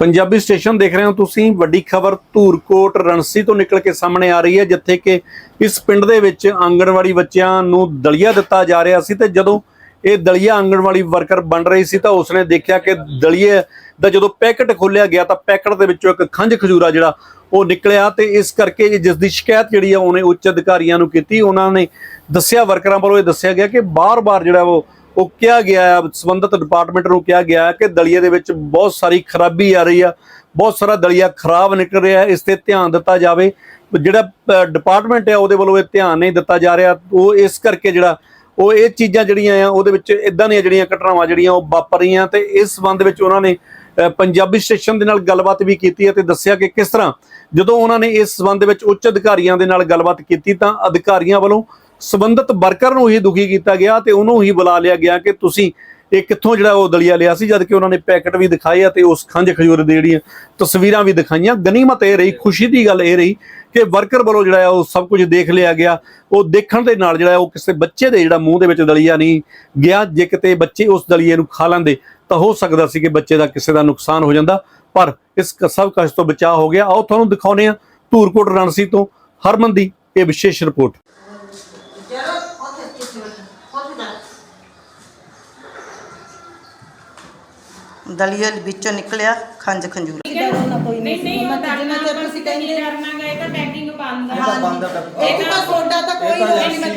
Punjabi station ਦੇਖ ਰਹੇ ਹੋ ਤੁਸੀਂ, ਵੱਡੀ ਖਬਰ ਧੂਰਕੋਟ ਰਣਸੀ ਤੋਂ ਨਿਕਲ ਕੇ ਸਾਹਮਣੇ ਆ ਰਹੀ ਹੈ, ਜਿੱਥੇ ਕਿ ਇਸ ਪਿੰਡ ਦੇ ਵਿੱਚ ਆਂਗਣਵਾੜੀ ਬੱਚਿਆਂ ਨੂੰ ਦਲੀਆ ਦਿੱਤਾ ਜਾ ਰਿਹਾ ਸੀ ਤੇ ਜਦੋਂ ਇਹ ਦਲੀਆ ਆਂਗਣਵਾੜੀ ਵਰਕਰ ਬਣ ਰਹੀ ਸੀ ਤਾਂ ਉਸਨੇ ਦੇਖਿਆ ਕਿ ਦਲੀਏ ਦਾ ਜਦੋਂ ਪੈਕਟ ਖੋਲਿਆ ਗਿਆ ਤਾਂ ਪੈਕਟ ਦੇ ਵਿੱਚੋਂ ਇੱਕ ਖੰਜ ਖਜੂਰਾ ਜਿਹੜਾ ਉਹ ਨਿਕਲਿਆ ਤੇ ਇਸ ਕਰਕੇ ਇਹ ਜਿਸ ਦੀ ਸ਼ਿਕਾਇਤ ਜਿਹੜੀ ਆ, ਉਹਨੇ ਉੱਚ ਅਧਿਕਾਰੀਆਂ ਨੂੰ ਕੀਤੀ। ਉਹਨਾਂ ਨੇ ਦੱਸਿਆ, ਵਰਕਰਾਂ ਵੱਲੋਂ ਇਹ ਦੱਸਿਆ ਗਿਆ ਕਿ ਬਾਰ-ਬਾਰ ਜਿਹੜਾ ਉਹ ਉਹ ਕਿਹਾ ਗਿਆ ਹੈ ਸੰਬੰਧਿਤ ਡਿਪਾਰਟਮੈਂਟ ਨੂੰ ਕਿਹਾ ਗਿਆ ਹੈ ਕਿ ਦਲੀਏ ਦੇ ਵਿੱਚ ਬਹੁਤ ਸਾਰੀ ਖਰਾਬੀ ਆ ਰਹੀ ਆ ਬਹੁਤ ਸਾਰਾ ਦਲੀਆ ਖਰਾਬ ਨਿਕਲ ਰਿਹਾ ਇਸ ਤੇ ਧਿਆਨ ਦਿੱਤਾ ਜਾਵੇ। ਜਿਹੜਾ ਡਿਪਾਰਟਮੈਂਟ ਹੈ ਉਹਦੇ ਵੱਲੋਂ ਇਹ ਧਿਆਨ ਨਹੀਂ ਦਿੱਤਾ ਜਾ ਰਿਹਾ। ਉਹ ਇਸ ਕਰਕੇ ਜਿਹੜਾ ਉਹ ਇਹ ਚੀਜ਼ਾਂ ਜਿਹੜੀਆਂ ਆ ਉਹਦੇ ਵਿੱਚ ਇਦਾਂ ਦੀਆਂ ਜਿਹੜੀਆਂ ਘਟਨਾਵਾਂ ਜਿਹੜੀਆਂ ਉਹ ਵਾਪਰ ਰਹੀਆਂ ਤੇ ਇਸ ਸੰਬੰਧ ਵਿੱਚ ਉਹਨਾਂ ਨੇ ਅ, ਪੰਜਾਬੀ ਸਟੇਸ਼ਨ ਦੇ ਨਾਲ ਗੱਲਬਾਤ ਵੀ ਕੀਤੀ ਹੈ ਤੇ ਦੱਸਿਆ ਕਿ ਕਿਸ ਤਰ੍ਹਾਂ ਜਦੋਂ ਉਹਨਾਂ ਨੇ ਇਸ ਸੰਬੰਧ ਵਿੱਚ ਉੱਚ ਅਧਿਕਾਰੀਆਂ ਦੇ ਨਾਲ ਗੱਲਬਾਤ ਕੀਤੀ ਤਾਂ ਅਧਿਕਾਰੀਆਂ ਵੱਲੋਂ ਸੰਬੰਧਿਤ ਵਰਕਰ ਨੂੰ ਹੀ ਦੁਖੀ ਕੀਤਾ ਗਿਆ ਤੇ ਉਹਨੂੰ ਹੀ ਬੁਲਾ ਲਿਆ ਗਿਆ ਕਿ ਤੁਸੀਂ ਇਹ ਕਿੱਥੋਂ ਜਿਹੜਾ ਉਹ ਦਲੀਆ ਲਿਆ ਸੀ ਜਦ ਕਿ ਉਹਨਾਂ ਨੇ ਪੈਕੇਟ ਵੀ ਦਿਖਾਏ ਆ ਤੇ ਉਸ ਖੰਜ ਖਜੂਰ ਦੇ ਜਿਹੜੀਆਂ ਤਸਵੀਰਾਂ ਵੀ ਦਿਖਾਈਆਂ। ਗਨੀਮਤ ਇਹ ਰਹੀ, ਖੁਸ਼ੀ ਦੀ ਗੱਲ ਇਹ ਰਹੀ ਕਿ ਵਰਕਰ ਵੱਲੋਂ ਜਿਹੜਾ ਉਹ ਸਭ ਕੁਝ ਦੇਖ ਲਿਆ ਗਿਆ। ਉਹ ਦੇਖਣ ਦੇ ਨਾਲ ਜਿਹੜਾ ਉਹ ਕਿਸੇ ਬੱਚੇ ਦੇ ਜਿਹੜਾ ਮੂੰਹ ਦੇ ਵਿੱਚ ਦਲੀਆ ਨਹੀਂ ਗਿਆ। ਜੇ ਕਿਤੇ ਬੱਚੇ ਉਸ ਦਲੀਏ ਨੂੰ ਖਾ ਲੈਂਦੇ ਤਾਂ ਹੋ ਸਕਦਾ ਸੀ ਕਿ ਬੱਚੇ ਦਾ ਕਿਸੇ ਦਾ ਨੁਕਸਾਨ ਹੋ ਜਾਂਦਾ। ਪਰ ਇਸ ਸਭ ਕਸ਼ ਤੋਂ ਬਚਾਅ ਹੋ ਗਿਆ। ਆਓ ਤੁਹਾਨੂੰ ਦਿਖਾਉਨੇ ਆ ਧੂਰਕੋਟ ਰਣਸੀ ਤੋਂ ਹਰਮਨ ਦੀ ਇਹ ਵਿਸ਼ੇਸ਼ ਰਿਪੋਰਟ ਚਲੋ ਉੱਥੇ ਇੱਥੇ ਬੈਠੋ ਉੱਥੇ ਜਾ ਦਲੀਆ ਵਿੱਚੋਂ ਨਿਕਲਿਆ ਖੰਜ ਖੰਜੂਰ। ਨਹੀਂ ਨਹੀਂ ਉਹ ਜਿੰਨਾ ਚਿਰ ਤੁਸੀਂ ਕਹਿੰਦੇ ਕਰਨਾ ਗਏ ਤਾਂ ਪੈਕਿੰਗ ਬੰਦ ਆ। ਇਹ ਤਾਂ ਸੋਡਾ ਤਾਂ ਕੋਈ ਨਹੀਂ ਮੈਂ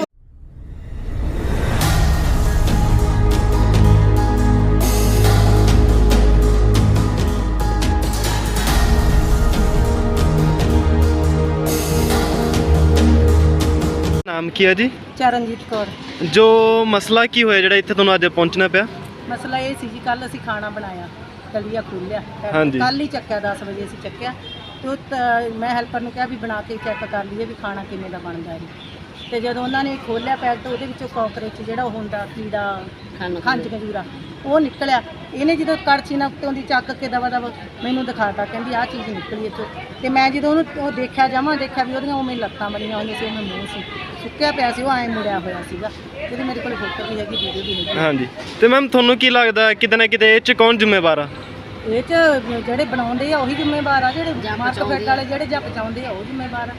ਨਾਮ ਕੀ ਹੈ ਜੀ? ਚਰਨਜੀਤ ਕੌਰ। ਜੋ ਮਸਲਾ ਕੀ ਹੋਇਆ ਜਿਹੜਾ ਇੱਥੇ ਤੁਹਾਨੂੰ ਅੱਜ ਪਹੁੰਚਣਾ ਪਿਆ? ਮਸਲਾ ਇਹ ਸੀ ਜੀ ਕੱਲ ਅਸੀਂ ਖਾਣਾ ਬਣਾਇਆ ਦਲੀਆ ਖੋਲਿਆ ਹਾਂਜੀ। ਕੱਲ ਹੀ ਚੱਕਿਆ 10 ਵਜੇ ਅਸੀਂ ਚੱਕਿਆ। ਤੇ ਉਹ ਤਾਂ ਮੈਂ ਹੈਲਪਰ ਨੂੰ ਕਿਹਾ ਵੀ ਬਣਾ ਕੇ ਚੈੱਕ ਕਰ ਲਈਏ ਵੀ ਖਾਣਾ ਕਿਵੇਂ ਦਾ ਬਣਦਾ ਹੈ। ਤੇ ਜਦੋਂ ਉਹਨਾਂ ਨੇ ਖੋਲਿਆ ਪੈਕਟ ਉਹਦੇ ਵਿੱਚੋਂ ਕਾਕਰੋਚ ਜਿਹੜਾ ਉਹ ਹੁੰਦਾ ਕੀੜਾ ਖੰਜ ਖਜੂਰਾ ਉਹ ਨਿਕਲਿਆ। ਇਹਨੇ ਜਦੋਂ ਕੜਛੀ ਨਾਲ ਉੱਤੋਂ ਦੀ ਚੱਕ ਕੇ ਦਵਾ ਦਵਾ ਮੈਨੂੰ ਦਿਖਾਤਾ ਕਹਿੰਦੀ ਆਹ ਚੀਜ਼ ਨਿਕਲੀ ਇੱਥੋਂ। ਤੇ ਮੈਂ ਜਦੋਂ ਉਹਨੂੰ ਉਹ ਦੇਖਿਆ ਜਮਾਂ ਦੇਖਿਆ ਵੀ ਉਹਦੀਆਂ ਉਵੇਂ ਲੱਤਾਂ ਬਣੀਆਂ ਹੋਈਆਂ ਸੀ ਉਵੇਂ ਮੂੰਹ ਸੀ। ਸੁੱਕਿਆ ਪਿਆ ਸੀ ਉਹ ਐਂ ਮੁੜਿਆ ਹੋਇਆ ਸੀਗਾ। ਉਹਦੀ ਮੇਰੇ ਕੋਲ ਫੋਟੋ ਵੀ ਹੈਗੀ ਵੀਡੀਓ ਵੀ ਹੈਗੀ। ਹਾਂਜੀ। ਤੇ ਮੈਮ ਤੁਹਾਨੂੰ ਕੀ ਲੱਗਦਾ ਕਿਤੇ ਨਾ ਕਿਤੇ ਇਹ ਚ ਕੌਣ ਜ਼ਿੰਮੇਵਾਰ ਆ? ਇਹ ਚ ਜਿਹੜੇ ਬਣਾਉਂਦੇ ਆ ਉਹੀ ਜ਼ਿੰਮੇਵਾਰ ਆ। ਜਿਹੜੇ ਮਾਰਕ ਫਿੱਟ ਵਾਲੇ ਜਿਹੜੇ ਜਾਂ ਪਚਾਉਂਦੇ ਆ ਉਹ ਜ਼ਿੰਮੇਵਾਰ ਆ।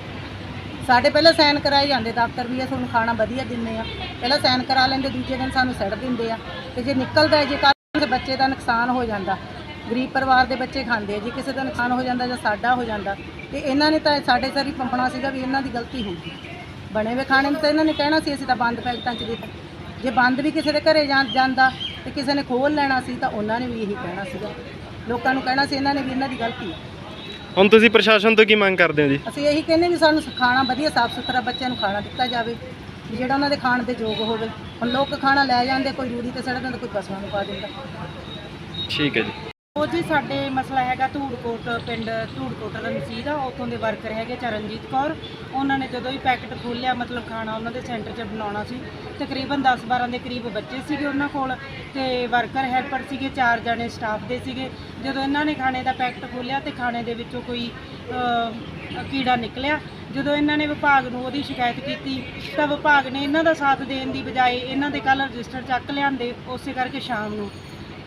ਸਾਡੇ ਪਹਿਲਾਂ ਸਾਈਨ ਕਰਾਏ ਜਾਂਦੇ ਦਫ਼ਤਰ ਵੀ ਆ, ਤੁਹਾਨੂੰ ਖਾਣਾ ਵਧੀਆ ਦਿੰਦੇ ਆ। ਪਹਿਲਾਂ ਸਾਈਨ ਕਰਾ ਲੈਂਦੇ, ਦੂਜੇ ਦਿਨ ਸਾਨੂੰ ਸੜ ਦਿੰਦੇ ਆ। ਤੇ ਜੇ ਨਿਕਲਦਾ ਜੇ ਕੱਲ੍ਹ ਬੱਚੇ ਦਾ ਨੁਕਸਾਨ ਹੋ ਜਾਂਦਾ, ਗਰੀਬ ਪਰਿਵਾਰ ਦੇ ਬੱਚੇ ਖਾਂਦੇ ਆ, ਜੇ ਕਿਸੇ ਦਾ ਨੁਕਸਾਨ ਹੋ ਜਾਂਦਾ ਜਾਂ ਸਾਡਾ ਹੋ ਜਾਂਦਾ, ਤੇ ਇਹਨਾਂ ਨੇ ਤਾਂ ਸਾਡੇ ਸਰ ਹੀ ਪੰਪਣਾ ਸੀਗਾ ਵੀ ਇਹਨਾਂ ਦੀ ਗਲਤੀ ਹੋਊਗੀ ਬਣੇ ਹੋਏ ਖਾਣੇ ਨੂੰ ਤਾਂ ਇਹਨਾਂ ਨੇ ਕਹਿਣਾ ਸੀ, ਅਸੀਂ ਤਾਂ ਬੰਦ ਪੈਕਟਾਂ 'ਚ ਦਿੱਤਾ। ਜੇ ਬੰਦ ਵੀ ਕਿਸੇ ਦੇ ਘਰੇ ਜਾਂ- ਜਾਂਦਾ ਤੇ ਕਿਸੇ ਨੇ ਖੋਲ ਲੈਣਾ ਸੀ, ਤਾਂ ਉਹਨਾਂ ਨੇ ਵੀ ਇਹੀ ਕਹਿਣਾ ਸੀਗਾ। ਲੋਕਾਂ ਨੂੰ ਕਹਿਣਾ ਸੀ, ਇਹਨਾਂ ਨੇ ਵੀ ਇਹਨਾਂ ਦੀ ਗਲਤੀ ਹੈ ਹੁਣ ਤੁਸੀਂ ਪ੍ਰਸ਼ਾਸਨ ਤੋਂ ਕੀ ਮੰਗ ਕਰਦੇ ਹੋ ਜੀ? ਅਸੀਂ ਇਹੀ ਕਹਿੰਦੇ ਵੀ ਸਾਨੂੰ ਖਾਣਾ ਵਧੀਆ ਸਾਫ਼ ਸੁਥਰਾ ਬੱਚਿਆਂ ਨੂੰ ਖਾਣਾ ਦਿੱਤਾ ਜਾਵੇ ਵੀ ਜਿਹੜਾ ਉਹਨਾਂ ਦੇ ਖਾਣ ਦੇ ਯੋਗ ਹੋਵੇ। ਹੁਣ ਲੋਕ ਖਾਣਾ ਲੈ ਜਾਂਦੇ ਕੋਈ ਰੂੜੀ ਤੇ ਸੜ ਦਿੰਦਾ ਕੋਈ ਪਸ਼ੂਆਂ ਨੂੰ ਪਾ ਦਿੰਦਾ। ਠੀਕ ਹੈ ਜੀ। ਉਹ ਜੀ ਸਾਡੇ ਮਸਲਾ ਹੈਗਾ ਧੂੜਕੋਟ ਪਿੰਡ, ਧੂੜਕੋਟ ਰਣਸੀ ਆ। ਉੱਥੋਂ ਦੇ ਵਰਕਰ ਹੈਗੇ ਚਰਨਜੀਤ ਕੌਰ। ਉਹਨਾਂ ਨੇ ਜਦੋਂ ਹੀ ਪੈਕਟ ਖੋਲ੍ਹਿਆ, ਮਤਲਬ ਖਾਣਾ ਉਹਨਾਂ ਦੇ ਸੈਂਟਰ 'ਚ ਬਣਾਉਣਾ ਸੀ। ਤਕਰੀਬਨ 10-12 ਦੇ ਕਰੀਬ ਬੱਚੇ ਸੀਗੇ ਉਹਨਾਂ ਕੋਲ ਤੇ ਵਰਕਰ ਹੈਲਪਰ ਸੀਗੇ, ਚਾਰ ਜਣੇ ਸਟਾਫ ਦੇ ਸੀਗੇ। ਜਦੋਂ ਇਹਨਾਂ ਨੇ ਖਾਣੇ ਦਾ ਪੈਕਟ ਖੋਲ੍ਹਿਆ ਤੇ ਖਾਣੇ ਦੇ ਵਿੱਚੋਂ ਕੋਈ ਕੀੜਾ ਨਿਕਲਿਆ। ਜਦੋਂ ਇਹਨਾਂ ਨੇ ਵਿਭਾਗ ਨੂੰ ਉਹਦੀ ਸ਼ਿਕਾਇਤ ਕੀਤੀ, ਤਾਂ ਵਿਭਾਗ ਨੇ ਇਹਨਾਂ ਦਾ ਸਾਥ ਦੇਣ ਦੀ ਬਜਾਏ ਇਹਨਾਂ ਦੇ ਕੱਲ ਰਜਿਸਟਰ ਚੱਕ ਲਿਆਂਦੇ, ਉਸੇ ਕਰਕੇ ਸ਼ਾਮ ਨੂੰ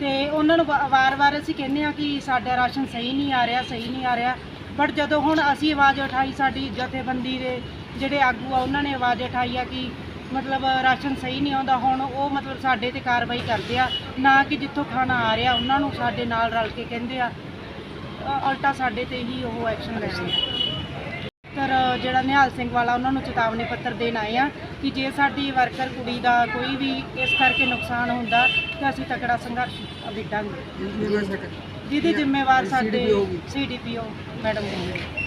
ਤੇ ਉਹਨਾਂ ਨੂੰ ਵਾ- ਵਾਰ-ਵਾਰ ਅਸੀਂ ਕਹਿੰਦੇ ਆ ਕਿ ਸਾਡਾ ਰਾਸ਼ਨ ਸਹੀ ਨਹੀਂ ਆ ਰਿਹਾ, ਸਹੀ ਨਹੀਂ ਆ ਰਿਹਾ। ਬਟ ਜਦੋਂ ਹੁਣ ਅਸੀਂ ਆਵਾਜ਼ ਉਠਾਈ ਸਾਡੀ ਜਥੇਬੰਦੀ ਦੇ ਜਿਹੜੇ ਆਗੂ ਆ, ਉਹਨਾਂ ਨੇ ਆਵਾਜ਼ ਉਠਾਈ ਆ ਕਿ ਮਤਲਬ ਰਾਸ਼ਨ ਸਹੀ ਨਹੀਂ ਆਉਂਦਾ, ਹੁਣ ਉਹ ਮਤਲਬ ਸਾਡੇ ਤੇ ਕਾਰਵਾਈ ਕਰਦੇ ਆ। ਨਾ ਕਿ ਜਿੱਥੋਂ ਖਾਣਾ ਆ ਰਿਹਾ, ਉਹਨਾਂ ਨੂੰ ਸਾਡੇ ਨਾਲ ਰਲ ਕੇ ਕਹਿੰਦੇ ਆ। ਉਲਟਾ ਸਾਡੇ ਤੇ ਹੀ ਉਹ ਐਕਸ਼ਨ ਲੈਂਦੇ ਆ। ਪਰ ਜਿਹੜਾ ਨਿਹਾਲ ਸਿੰਘ ਵਾਲਾ, ਉਹਨਾਂ ਨੂੰ ਚੇਤਾਵਨੀ ਪੱਤਰ ਦੇਣ ਆਏ ਆ ਕਿ ਜੇ ਸਾਡੀ ਵਰਕਰ ਕੁੜੀ ਦਾ ਕੋਈ ਵੀ ਇਸ ਕਰਕੇ ਨੁਕਸਾਨ ਹੁੰਦਾ ਤਾਂ ਅਸੀਂ ਤਕੜਾ ਸੰਘਰਸ਼ ਵਿੱਢਾਂਗੇ। ਜਿਹਦੀ ਜ਼ਿੰਮੇਵਾਰ ਸਾਡੇ ਸੀਡੀਪੀਓ ਮੈਡਮ ਹੋਣਗੇ